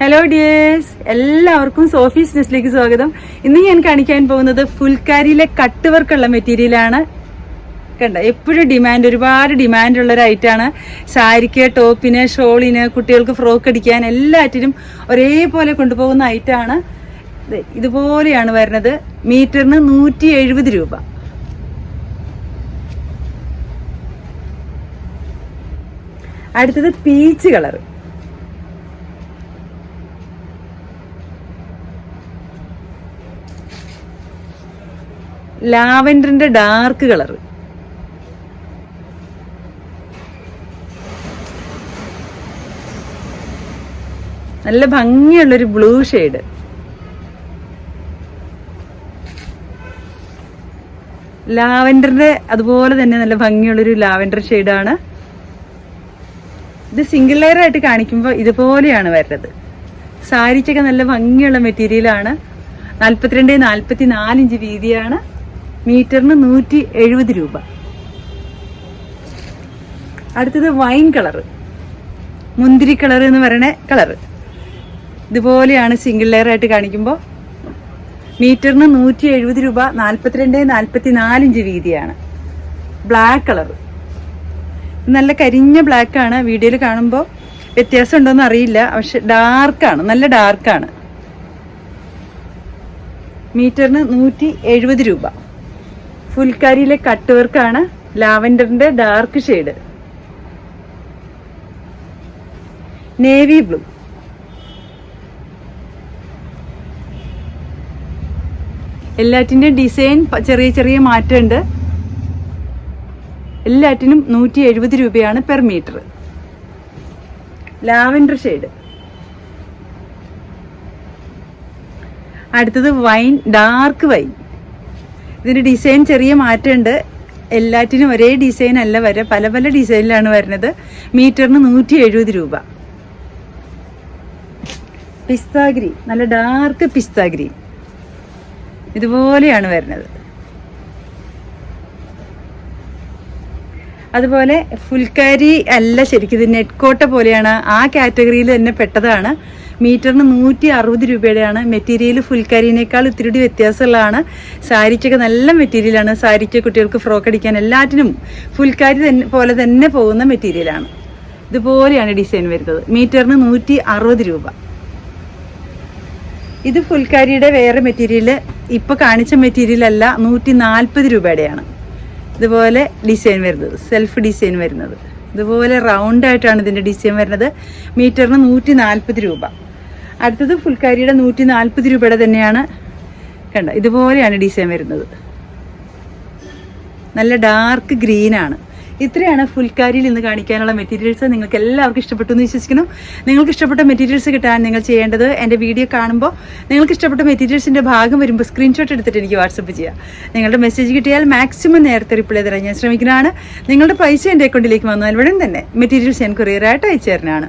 Hello dears എല്ലാവർക്കും Sophie's ന്യൂസിലേക്ക് സ്വാഗതം. ഇന്ന് ഞാൻ കാണിക്കാൻ പോകുന്നത് ഫുൽക്കാരിയിലെ കട്ട് വർക്കുള്ള മെറ്റീരിയലാണ് കണ്ട? എപ്പോഴും ഡിമാൻഡ് ഒരുപാട് ഡിമാൻഡ് ഉള്ള ഒരു ഐറ്റാണ് സാരിക്ക് ടോപ്പിന് ഷോളിന് കുട്ടികൾക്ക് ഫ്രോക്ക് അടിക്കാൻ എല്ലാറ്റിനും ഒരേപോലെ കൊണ്ടുപോകുന്ന ഐറ്റാണ് ഇതുപോലെയാണ് വരുന്നത്. മീറ്ററിന് നൂറ്റി എഴുപത് രൂപ. അടുത്തത് പീച്ച് കളർ ലാവൻഡറിന്റെ ഡാർക്ക് കളർ നല്ല ഭംഗിയുള്ളൊരു ബ്ലൂ ഷെയ്ഡ്. ലാവൻഡറിന്റെ അതുപോലെ തന്നെ നല്ല ഭംഗിയുള്ളൊരു ലാവൻഡർ ഷെയ്ഡാണ്. ഇത് സിംഗിൾ ലെയർ ആയിട്ട് കാണിക്കുമ്പോൾ ഇതുപോലെയാണ് വരുന്നത് സാരിക്കൊക്കെ നല്ല ഭംഗിയുള്ള മെറ്റീരിയലാണ്. നാൽപ്പത്തിരണ്ട് നാൽപ്പത്തി നാല് ഇഞ്ച് വീതിയാണ്. മീറ്ററിന് നൂറ്റി എഴുപത് രൂപ. അടുത്തത് വൈൻ കളറ്. മുന്തിരി കളർ എന്ന് പറയണ കളർ ഇതുപോലെയാണ് സിംഗിൾ ലെയർ ആയിട്ട് കാണിക്കുമ്പോൾ മീറ്ററിന് നൂറ്റി എഴുപത് രൂപ നാൽപ്പത്തിരണ്ട് നാൽപ്പത്തി നാല് ഇഞ്ച് വീതിയാണ്. ബ്ലാക്ക് കളർ നല്ല കരിഞ്ഞ ബ്ലാക്ക് ആണ് വീഡിയോയിൽ കാണുമ്പോൾ വ്യത്യാസം ഉണ്ടോന്ന് അറിയില്ല പക്ഷെ ഡാർക്കാണ് നല്ല ഡാർക്കാണ് മീറ്ററിന് നൂറ്റി എഴുപത് രൂപ. ഫുൽക്കാരിയിലെ കട്ട് വർക്കാണ് ലാവൻഡറിന്റെ dark shade. Navy blue. എല്ലാറ്റിന്റെയും design ചെറിയ ചെറിയ മാറ്റമുണ്ട്. എല്ലാറ്റിനും നൂറ്റി എഴുപത് രൂപയാണ് പെർ മീറ്റർ. Lavender shade. അടുത്തത് വൈൻ ഡാർക്ക് വൈൻ. ഇതിന്റെ ഡിസൈൻ ചെറിയ മാറ്റമുണ്ട്. എല്ലാറ്റിനും ഒരേ ഡിസൈൻ അല്ല വരെ. പല പല ഡിസൈനിലാണ് വരുന്നത്. മീറ്ററിന് നൂറ്റി എഴുപത് രൂപ പിസ്താഗ്രി നല്ല ഡാർക്ക് പിസ്താഗ്രി ഇതുപോലെയാണ് വരുന്നത്. അതുപോലെ ഫുൽക്കാരി അല്ല ശരിക്കും ഇത് നെറ്റ് കോട്ട പോലെയാണ്. ആ കാറ്റഗറിയിൽ തന്നെ പെട്ടതാണ്. മീറ്ററിന് നൂറ്റി അറുപത് രൂപയുടെയാണ് മെറ്റീരിയൽ. ഫുൽക്കാരിനേക്കാൾ ഇത്തിരി വ്യത്യാസമുള്ളതാണ്. സാരിക്കൊക്കെ നല്ല മെറ്റീരിയലാണ്. സാരിക്ക് കുട്ടികൾക്ക് ഫ്രോക്ക് അടിക്കാൻ എല്ലാറ്റിനും ഫുൽക്കാരി തന്നെ പോലെ തന്നെ പോകുന്ന മെറ്റീരിയലാണ്. ഇതുപോലെയാണ് ഡിസൈൻ വരുന്നത്. മീറ്ററിന് നൂറ്റി അറുപത് രൂപ. ഇത് ഫുൽക്കാരിയുടെ വേറെ മെറ്റീരിയൽ ഇപ്പോൾ കാണിച്ച മെറ്റീരിയൽ അല്ല നൂറ്റി നാൽപ്പത് രൂപയുടെയാണ്. ഇതുപോലെ ഡിസൈൻ വരുന്നത്. സെൽഫ് ഡിസൈൻ വരുന്നത്. ഇതുപോലെ റൗണ്ട് ആയിട്ടാണ് ഇതിന്റെ ഡിസൈൻ വരുന്നത്. മീറ്ററിന് നൂറ്റി നാൽപ്പത് രൂപ. അടുത്തത് ഫുൽക്കാരിയുടെ നൂറ്റി നാൽപ്പത് രൂപയുടെ തന്നെയാണ്. കണ്ട ഇതുപോലെയാണ് ഡിസൈൻ വരുന്നത്. നല്ല ഡാർക്ക് ഗ്രീൻ ആണ്. ഇത്രയാണ് ഫുൽക്കാരിയിൽ ഇന്ന് കാണിക്കാനുള്ള മെറ്റീരിയൽസ്. നിങ്ങൾക്ക് എല്ലാവർക്കും ഇഷ്ടപ്പെട്ടു എന്ന് വിശ്വസിക്കുന്നു. നിങ്ങൾക്ക് ഇഷ്ടപ്പെട്ട മെറ്റീരിയൽസ് കിട്ടാൻ നിങ്ങൾ ചെയ്യേണ്ടത് എന്റെ വീഡിയോ കാണുമ്പോൾ നിങ്ങൾക്ക് ഇഷ്ടപ്പെട്ട മെറ്റീരിയൽസിന്റെ ഭാഗം വരുമ്പോൾ സ്ക്രീൻഷോട്ട് എടുത്തിട്ട് എനിക്ക് വാട്സപ്പ് ചെയ്യാം. നിങ്ങളുടെ മെസ്സേജ് കിട്ടിയാൽ മാക്സിമം നേരത്തെ റിപ്ലൈ തരാൻ ഞാൻ ശ്രമിക്കുന്നതാണ്. നിങ്ങളുടെ പൈസ എന്റെ അക്കൗണ്ടിലേക്ക് വന്നാൽ ഉടൻ തന്നെ മെറ്റീരിയൽസ് ഞാൻ കൊറിയറായിട്ട് അയച്ചു തരുന്നതാണ്.